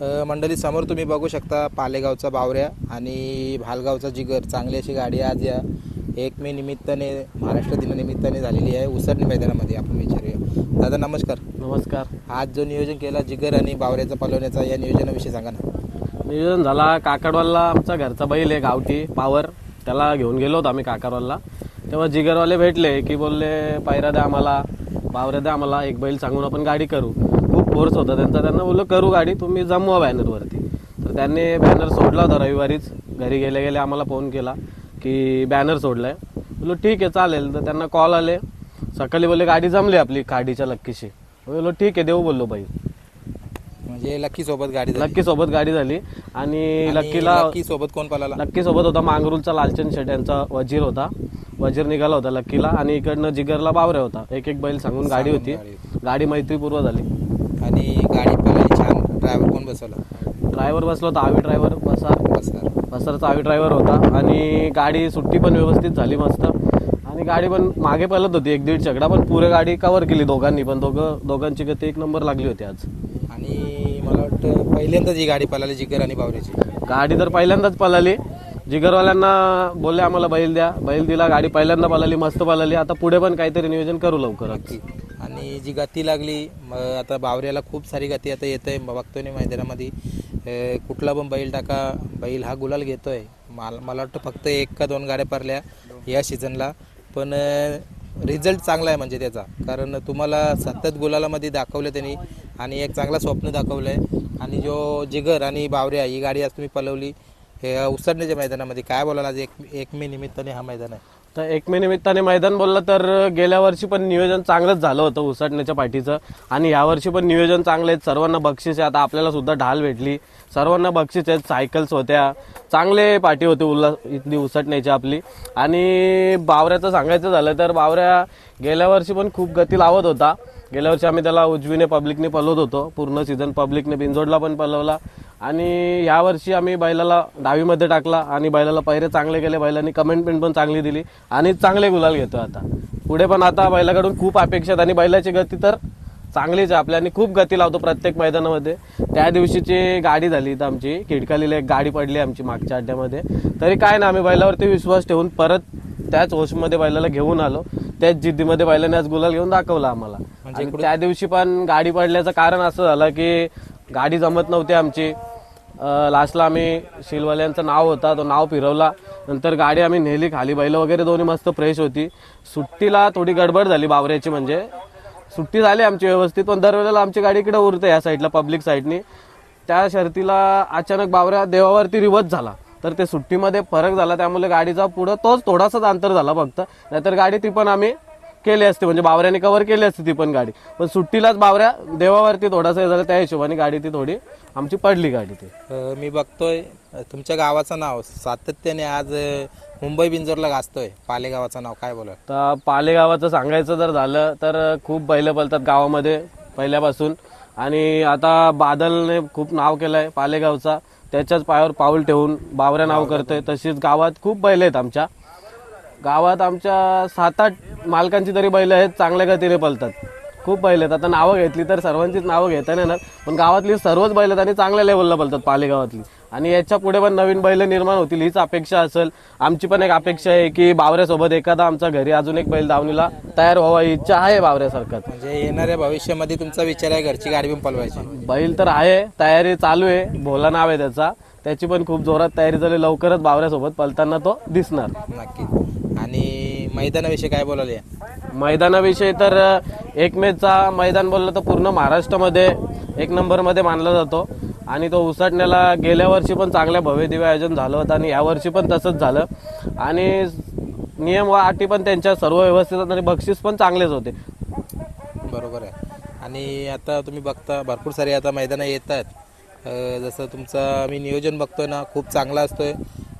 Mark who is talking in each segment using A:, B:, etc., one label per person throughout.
A: मंडळी समोर तुम्ही बघू शकता पालेगावचा बावऱ्या आणि भालगावचा जिगर. चांगली अशी गाडी आज या एक मे निमित्ताने महाराष्ट्र दिनानिमित्ताने झालेली आहे. उसरणी मैदानामध्ये आपण विचारूया. दादा नमस्कार.
B: नमस्कार.
A: आज जो नियोजन केला जिगर आणि बावऱ्याचा पलवण्याचा या नियोजनाविषयी सांगा ना.
B: नियोजन झाला. काकडवालला आमचा घरचा बैल आहे गावठी पावर. त्याला घेऊन गेलो होतो आम्ही काकडवालला. तेव्हा जिगरवाले भेटले की बोलले पायरा द्या आम्हाला पावऱ्या द्या आम्हाला एक बैल सांगून आपण गाडी करू. फोर्स होता. त्यांचा त्यांना बोललो करू गाडी तुम्ही जमवा बॅनरवरती तर त्यांनी बॅनर सोडला होता रविवारीच. घरी गेले गेले आम्हाला फोन केला की बॅनर सोडलाय. बोललो ठीक आहे चालेल. तर त्यांना कॉल आले. सकाळी बोलले गाडी जमली आपली खाडीच्या लक्कीशी. बोललो ठीक आहे देऊ बोललो बैल
A: म्हणजे लक्की सोबत गाडी झाली.
B: लक्की सोबत गाडी झाली. आणि
A: आणि
B: लक्कीला
A: लक्की सोबत कोण पळाला?
B: लक्की सोबत होता मांगरूलचा लालचंद शेट यांचा वजीर होता. वजीर निघाला होता लक्कीला. आणि इकडनं जिगरला बावरे होता. एक एक बैल सांगून गाडी होती.
A: गाडी.
B: गाडी मैत्रीपूर्व झाली.
A: आणि गाडी पळाली छान. ड्रायव्हर कोण बसवला?
B: ड्रायव्हर बसला होता आवी ड्रायव्हर बसार.
A: बसणार
B: बसारचा आवी ड्रायव्हर होता. आणि गाडी सुट्टी पण व्यवस्थित झाली मस्त. आणि गाडी पण मागे पळत होती एक दीड चकडा पण पुरे गाडी कव्हर केली दोघांनी पण दोघं दोघांची गती एक नंबर लागली होती आज.
A: आणि मला वाटतं पहिल्यांदाच ही गाडी पळाली जिगर आणि बावऱ्याची
B: गाडी तर पहिल्यांदाच पळाली. जिगरवाल्यांना बोलले आम्हाला बैल द्या. बैल दिला गाडी पहिल्यांदा पळाली मस्त पळाली. आता पुढे पण काहीतरी नियोजन करू लवकरच.
A: नक्की. आणि जी गती लागली मग आता बावऱ्याला खूप सारी गती आता येत आहे बघतोय ना मैदानामध्ये. कुठला पण बैल टाका बैल हा गुलाल घेतोय. मला मला वाटतं फक्त एक का दोन गाड्या पडल्या या सीझनला पण रिझल्ट चांगला आहे म्हणजे त्याचा. कारण तुम्हाला सतत गुलालामध्ये दाखवलं त्यांनी आणि एक चांगला स्वप्न दाखवलं आहे आणि जो जिगर आणि बावऱ्या ही गाडी आज तुम्ही पलवली हे उसरण्याच्या मैदानामध्ये. काय बोलायला आज एक एक मे निमित्ताने हा मैदान आहे?
B: तर एक मे निमित्ताने मैदान बोललं तर गेल्या वर्षी पण नियोजन चांगलंच झालं होतं उसटण्याच्या पाठीचं. आणि यावर्षी पण नियोजन चांगले आहेत सर्वांना बक्षीस आहे. आता आपल्याला सुद्धा ढाल भेटली. सर्वांना बक्षीस आहेत. सायकल्स होत्या. चांगले पाठी होते उल्ला इथली उसटण्याची आपली. आणि बावऱ्याचं सांगायचं झालं तर बावऱ्या गेल्या वर्षी पण खूप गती लावत होता. गेल्या वर्षी आम्ही त्याला उजवीने पब्लिकने पलवत होतो. पूर्ण सीझन पब्लिकने बिंजोडला पण पलवला. आणि यावर्षी आम्ही बैलाला डावीमध्ये टाकला आणि बैलाला पहिरे चांगले केले. बैलांनी कमेंटमेंट पण चांगली दिली आणि चांगले गुलाल घेतो आता. पुढे पण आता बैलाकडून खूप अपेक्षा आहेत आणि बैलाची गती तर चांगलीच आहे. आपल्या आणि खूप गती लावतो प्रत्येक मैदानामध्ये. त्या दिवशीची गाडी झाली तर आमची. खिडकालीला एक गाडी पडली आमची मागच्या अड्ड्यामध्ये. तरी काय ना आम्ही बैलावरती विश्वास ठेवून परत त्याच होशमध्ये बैलाला घेऊन आलो. त्याच जिद्दीमध्ये बैलाने आज गुलाल घेऊन दाखवला आम्हाला. आणि त्या दिवशी पण गाडी पडल्याचं कारण असं झालं की गाडी जमत नव्हती आमची. लास्टला आम्ही शिलवाल्यांचं नाव होता तो नाव फिरवला. नंतर गाडी आम्ही नेली खाली बैल वगैरे दोन्ही मस्त फ्रेश होती. सुट्टीला थोडी गडबड झाली बावऱ्याची म्हणजे. सुट्टी झाली आमची व्यवस्थित पण दरवेळेला आमची गाडी इकडे उरते या साईडला पब्लिक साईडनी त्या शर्तीला अचानक बावऱ्या देवावरती रिवर्स झाला. तर ते सुट्टीमध्ये फरक झाला त्यामुळे गाडीचा पुढं तोच थोडासाच अंतर झाला फक्त. नाहीतर गाडी ती पण आम्ही केली असती. म्हणजे बावऱ्याने कव्हर केली असती ती पण गाडी. पण सुट्टीलाच बावऱ्या देवावरती थोडासा हे झालं त्या हिशोबाने गाडी ती थोडी आमची पडली गाडी ती.
A: अ, मी बघतोय अ, तुमच्या गावाचं नाव सातत्याने आज अ, मुंबई बिंजोरला गाजतोय. पाले गावाचं नाव काय बोला
B: तर पालेगावाचं सांगायचं जर झालं तर खूप बैल पळतात गावामध्ये पहिल्यापासून. आणि आता बादलने खूप नाव केलंय पालेगावचा. त्याच्याच पायावर पाऊल ठेवून बावऱ्या नाव करतोय. तशीच गावात खूप बैल आहेत आमच्या. गावात आमच्या सात आठ मालकांची तरी बैल आहेत चांगल्या गतीने पळतात खूप बैल आहेत. आता नावं घेतली तर सर्वांचीच नावं घेता नाही येणार पण गावातली सर्वच बैल आहेत आणि चांगल्या लेवलला पळतात पालेगावातली. आणि याच्यापुढे पण नवीन बैल निर्माण होतील हीच अपेक्षा असेल. आमची पण एक अपेक्षा आहे की बावऱ्यासोबत एखादा आमच्या घरी अजून एक बैल दावणीला तयार व्हावा ही इच्छा आहे बावऱ्यासारखं.
A: म्हणजे येणाऱ्या भविष्यामध्ये तुमचा विचार आहे घरची गाडी पण पलवायची?
B: बैल तर आहे तयारी चालू आहे. भोला नाव आहे त्याचा. त्याची पण खूप जोरात तयारी झाली. लवकरच बावऱ्यासोबत पळताना तो दिसणार.
A: नक्की आणि मैदानाविषयी काय बोलाले
B: मैदानाविषयी तर अ, एक मेचा मैदान बोललं तर पूर्ण महाराष्ट्रामध्ये एक नंबरमध्ये मानला जातो. आणि तो उसाटण्याला गेल्या वर्षी पण चांगल्या भव्य दिव्य आयोजन झालं होतं आणि यावर्षी पण तसंच झालं. आणि नियम व अटी पण त्यांच्या सर्व व्यवस्थित आहेत आणि बक्षीस पण चांगलेच होते.
A: बरोबर आहे. आणि आता तुम्ही बघता भरपूर सारे आता मैदानं येतात. अ, जसं तुमचं मी नियोजन बघतोय ना खूप चांगला असतोय.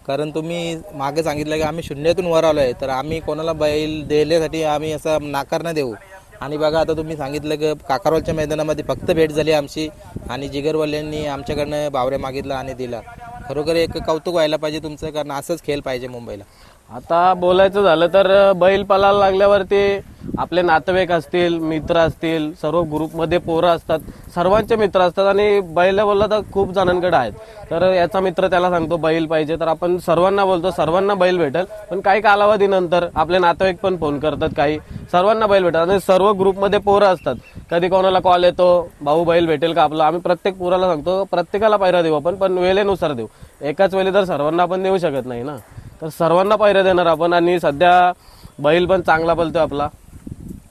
A: कारण तुम्ही मागे सांगितलं की आम्ही शून्यातून वर आलो आहे तर आम्ही कोणाला बैल देण्यासाठी आम्ही असा नाकार नाही देऊ. आणि बघा आता तुम्ही सांगितलं की काकारवालच्या मैदानामध्ये फक्त भेट झाली आमची आणि जिगरवाल्यांनी आमच्याकडनं बावऱ्या मागितला आणि दिला खरोखर एक कौतुक व्हायला पाहिजे तुमचं कारण असंच खेळ पाहिजे मुंबईला.
B: आता बोलायचं झालं तर बैल पळायला लागल्यावरती आपले नातेवाईक असतील मित्र असतील सर्व ग्रुपमध्ये पोरं असतात सर्वांचे मित्र असतात आणि बैल बोलला तर खूप जणांकडे आहेत. तर याचा मित्र त्याला सांगतो बैल पाहिजे. तर आपण सर्वांना बोलतो सर्वांना बैल भेटेल पण काही कालावधीनंतर आपले नातेवाईक पण फोन करतात काही. सर्वांना बैल भेटतात आणि सर्व ग्रुपमध्ये पोरं असतात. कधी कोणाला कॉल येतो भाऊ बैल भेटेल का आपलं? आम्ही प्रत्येक पोराला सांगतो प्रत्येकाला पायरा देऊ आपण पण वेळेनुसार देऊ. एकाच वेळी तर सर्वांना आपण देऊ शकत नाही ना. तर सर्वांना पायऱ्या देणार आपण आणि सध्या बैल पण चांगला पलतोय आपला.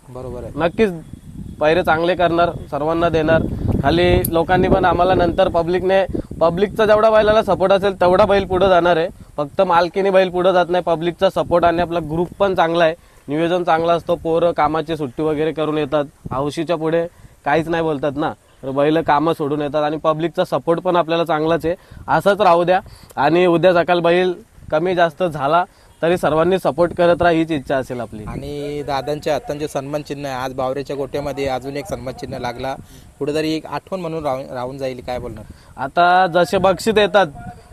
A: बरोबर आहे.
B: नक्कीच पैरे चांगले करणार सर्वांना देणार. खाली लोकांनी पण आम्हाला नंतर पब्लिकने पब्लिकचा जेवढा बैलाला सपोर्ट असेल तेवढा बैल पुढे जाणार आहे. फक्त मालकीने बैल पुढे जात नाही पब्लिकचा सपोर्ट आणि आपला ग्रुप पण चांगला आहे. नियोजन चांगला असतो पोरं कामाची सुट्टी वगैरे करून येतात. हौशीच्या पुढे काहीच नाही बोलतात ना. तर बैल कामं सोडून येतात आणि पब्लिकचा सपोर्ट पण आपल्याला चांगलाच आहे. असंच राहू द्या. आणि उद्या सकाळ बैल कमी जास्त झाला तरी सर्वांनी सपोर्ट करत राहा हीच इच्छा असेल आपली.
A: आणि दादांच्या हातांचे सन्मान चिन्ह आहे. आज बावऱ्याच्या गोट्यामध्ये अजून एक सन्मान चिन्ह लागला. कुठेतरी एक आठवण म्हणून राहून राहून जाईल काय बोलणार?
B: आता जसे बक्षीस येतात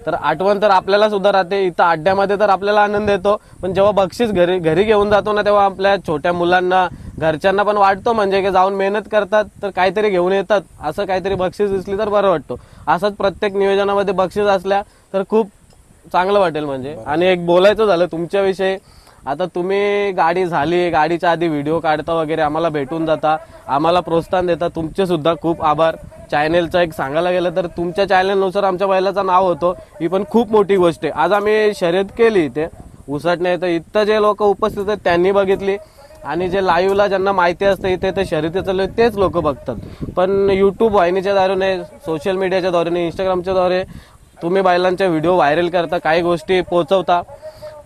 B: तर आठवण तर आपल्याला सुद्धा राहते. इथं अड्ड्यामध्ये तर आपल्याला आनंद येतो पण जेव्हा बक्षीस घरी घरी घेऊन जातो ना तेव्हा आपल्या छोट्या मुलांना घरच्यांना पण वाटतो म्हणजे की जाऊन मेहनत करतात तर काहीतरी घेऊन येतात. असं काहीतरी बक्षीस दिसली तर बरं वाटतो. असंच प्रत्येक नियोजनामध्ये बक्षीस असल्या तर खूप चांगलं वाटेल म्हणजे. आणि एक बोलायचं झालं तुमच्याविषयी आता तुम्ही गाडी झाली गाडीच्या आधी व्हिडिओ काढता वगैरे आम्हाला भेटून जाता आम्हाला प्रोत्साहन देता तुमचे सुद्धा खूप आभार. चॅनेलचा एक सांगायला गेलं तर तुमच्या चॅनेलनुसार आमच्या बैलाचं नाव होतं ही पण खूप मोठी गोष्ट आहे. आज आम्ही शर्यत केली इथे उसटणे तर इथं जे लोक उपस्थित आहेत त्यांनी बघितली. आणि जे लाईव्हला ज्यांना माहिती असतं इथे ते शर्यती चालू आहेत, तेच लोक बघतात. पण युट्यूब वाहिनीच्या दारूने सोशल मीडियाच्या द्वारे इंस्टाग्रामच्या द्वारे तुम्ही बैलांचे व्हिडिओ व्हायरल करता काही गोष्टी पोहोचवता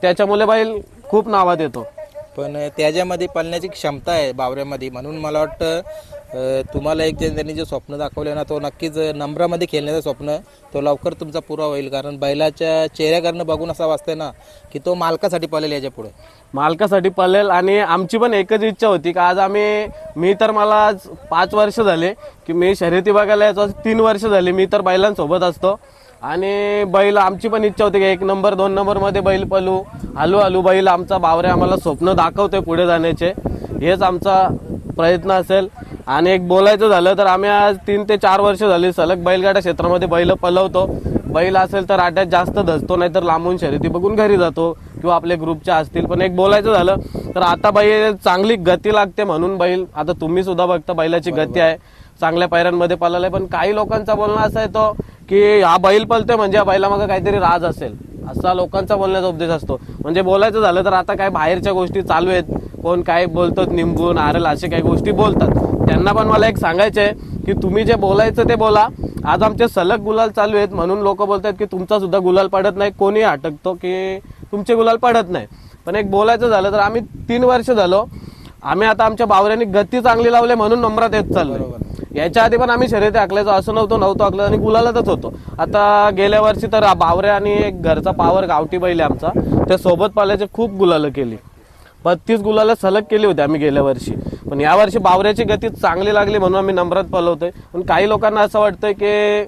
B: त्याच्यामुळे बैल खूप नावात येतो.
A: पण त्याच्यामध्ये पळण्याची क्षमता आहे बावऱ्यामध्ये. म्हणून मला वाटतं तुम्हाला एक जे त्यांनी जे स्वप्न दाखवले ना तो नक्कीच नम्रामध्ये खेळण्याचं स्वप्न तो लवकर तुमचा पुरा होईल. कारण बैलाच्या चेहऱ्याकडनं बघून असा वाटतंय ना की तो मालकासाठी पळेल याच्यापुढे.
B: मालकासाठी पळेल आणि आमची पण एकच इच्छा होती का आज आम्ही मी तर मला आज पाच वर्ष झाले की मी शर्यती बघायला यायचो आज तीन वर्ष झाले मी तर बैलांसोबत असतो. आणि बैल आमची पण इच्छा होती की एक नंबर दोन नंबरमध्ये बैल पळू. हलू हलू बैल आमचा बावरे आम्हाला स्वप्न दाखवतोय पुढे जाण्याचे. हेच आमचा प्रयत्न असेल. आणि एक बोलायचं झालं तर आम्ही आज तीन ते चार वर्ष झाली सलग बैलगाडा क्षेत्रामध्ये बैल पलवतो बैल असेल तर आट्यात जास्त धजतो नाहीतर लांबून शर्यती बघून घरी जातो किंवा आपल्या ग्रुपच्या असतील. पण एक बोलायचं झालं तर आता बैल चांगली गती लागते म्हणून बैल आता तुम्ही सुद्धा बघता बैलाची गती आहे. चांगल्या पायऱ्यांमध्ये पळालाय. पण काही लोकांचा बोलणं असं आहे तो की हा बैल पळतोय म्हणजे या बैलामागे काहीतरी राज असेल. असा लोकांचा बोलण्याचा उद्देश असतो. म्हणजे बोलायचं झालं तर आता काय बाहेरच्या गोष्टी चालू आहेत. कोण काय बोलतात निंबू नारल असे काही गोष्टी बोलतात. त्यांना पण मला एक सांगायचं आहे की तुम्ही जे बोलायचं ते बोला. आज आमचे सलग गुलाल चालू आहेत म्हणून लोक बोलतात की तुमचा सुद्धा गुलाल पडत नाही. कोणी अटकतो की तुमचे गुलाल पडत नाही. पण एक बोलायचं झालं तर आम्ही तीन वर्ष झालो. आम्ही आता आमच्या बावऱ्यांनी गती चांगली लावली म्हणून नंबरात येत चाललो याच्या आधी पण आम्ही शर्यती आखल्याचो. असं नव्हतं नव्हतं आखलं आणि गुलालातच होतो. आता गेल्या वर्षी तर बावरे आणि एक घरचा पावर गावठी बैल आहे आमचा. त्या सोबत पाल्याचे खूप गुलालं केली. बत्तीस गुलाला सलग केली होती आम्ही गेल्या वर्षी. पण यावर्षी बावऱ्याची गती चांगली लागली म्हणून आम्ही नंबरात पलवतोय. पण काही लोकांना असं वाटतंय की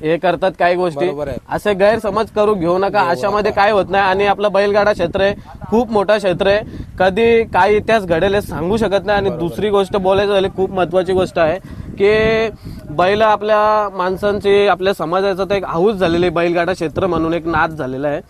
B: हे करतात काही गोष्टी.
A: बरोबर आहे.
B: असे गैरसमज करू घेऊ नका. अशामध्ये काय होत नाही. आणि आपलं बैलगाडा क्षेत्र आहे. खूप मोठा क्षेत्र आहे. कधी काय इतिहास घडेल हे सांगू शकत नाही. आणि दुसरी गोष्ट बोलायचं झाली खूप महत्वाची गोष्ट आहे की बैल आपल्या माणसांची आपल्या समाजाचं तर एक हाऊस झालेली आहे. बैलगाडा क्षेत्र म्हणून एक नाद झालेला आहे.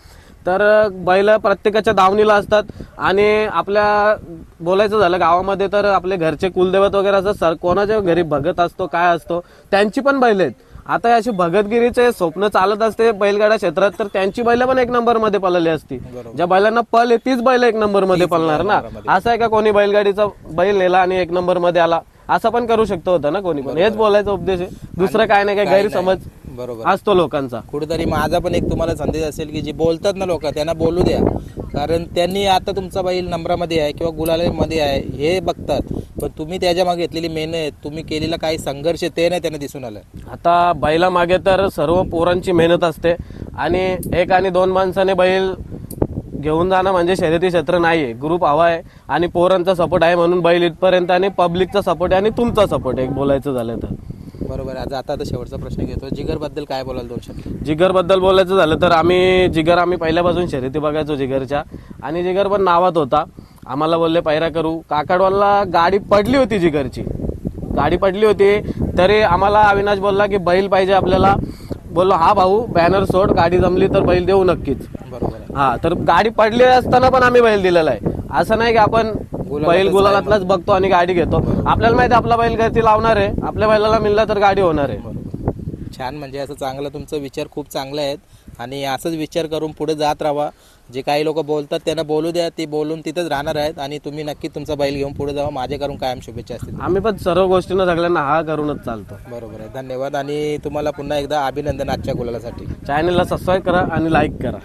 B: तर बैल प्रत्येकाच्या दावणीला असतात. आणि आपल्या बोलायचं झालं गावामध्ये तर आपले घरचे कुलदैवत वगैरे असं सर कोणाच्या घरी भगत असतो काय असतो त्यांची पण बैल आहेत. आता अशी भगतगिरीचे स्वप्न चालत असते बैलगाडा क्षेत्रात तर त्यांची बैल पण एक नंबरमध्ये पळाली असती. ज्या बैलांना पल आहे तीच बैल एक नंबरमध्ये पळणार ना. असं आहे का कोणी बैलगाडीचा बैल नेला आणि एक नंबरमध्ये आला? असं पण करू शकतो होतं ना कोणी पण. हेच बोलायचा उद्देश आहे. दुसरं काय नाही काय गैरसमज
A: बरोबर.
B: असतो लोकांचा.
A: कुठेतरी माझा पण एक तुम्हाला संदेश असेल की जे बोलतात ना लोक त्यांना बोलू द्या. कारण त्यांनी आता तुमचा बैल नंबरामध्ये आहे किंवा गुलालामध्ये आहे हे बघतात. पण तुम्ही त्याच्यामागे घेतलेली मेहनत तुम्ही केलेला काही संघर्ष ते नाही त्यांना दिसून आलं.
B: आता बैला मागे तर सर्व पोरांची मेहनत असते. आणि एक आणि दोन माणसाने बैल घेऊन जाणं म्हणजे शर्यती क्षेत्र नाहीये. ग्रुप हवा आहे आणि पोरांचा सपोर्ट आहे म्हणून बैल इथपर्यंत आणि पब्लिकचा सपोर्ट आहे आणि तुमचा सपोर्ट आहे एक बोलायचं झालं तर.
A: बरोबर आहे. आज आता आता शेवटचा प्रश्न घेतो जिगरबद्दल काय बोलाल दोन शब्द?
B: जिगरबद्दल बोलायचं झालं तर आम्ही जिगर आम्ही पहिल्यापासून शर्यती बघायचो जिगरच्या. आणि जिगर पण नावात होता. आम्हाला बोलले पैरा करू. काकडवाला गाडी पडली होती जिगरची. गाडी पडली होती. तरी आम्हाला अविनाश बोलला की बैल पाहिजे आपल्याला. बोललो हा भाऊ बॅनर सोड गाडी जमली तर बैल देऊ नक्कीच.
A: बरोबर
B: हा तर गाडी पडली असताना पण आम्ही बैल दिलेला आहे. असं नाही की आपण बैल गुलाबातलाच बघतो. आणि गाडी घेतो. आपल्याला माहिती आपला बैल गती लावणार आहे. आपल्या बैलाला मिळला तर गाडी होणार आहे.
A: छान म्हणजे असं चांगलं तुमचं विचार खूप चांगले आहेत. आणि असंच विचार करून पुढे जात राहा. जे काही लोक बोलतात त्यांना बोलू द्या ते बोलून तिथंच राहणार आहेत. आणि तुम्ही नक्की तुमचा बैल घेऊन पुढे जावा. माझे करून कायम शुभेच्छा असतील.
B: आम्ही पण सर्व गोष्टींना सगळ्यांना हा करूनच चालतो.
A: बरोबर आहे. धन्यवाद. आणि तुम्हाला पुन्हा एकदा अभिनंदन आजच्या गुलालासाठी.
B: चॅनलला सबस्क्राईब करा आणि लाईक करा.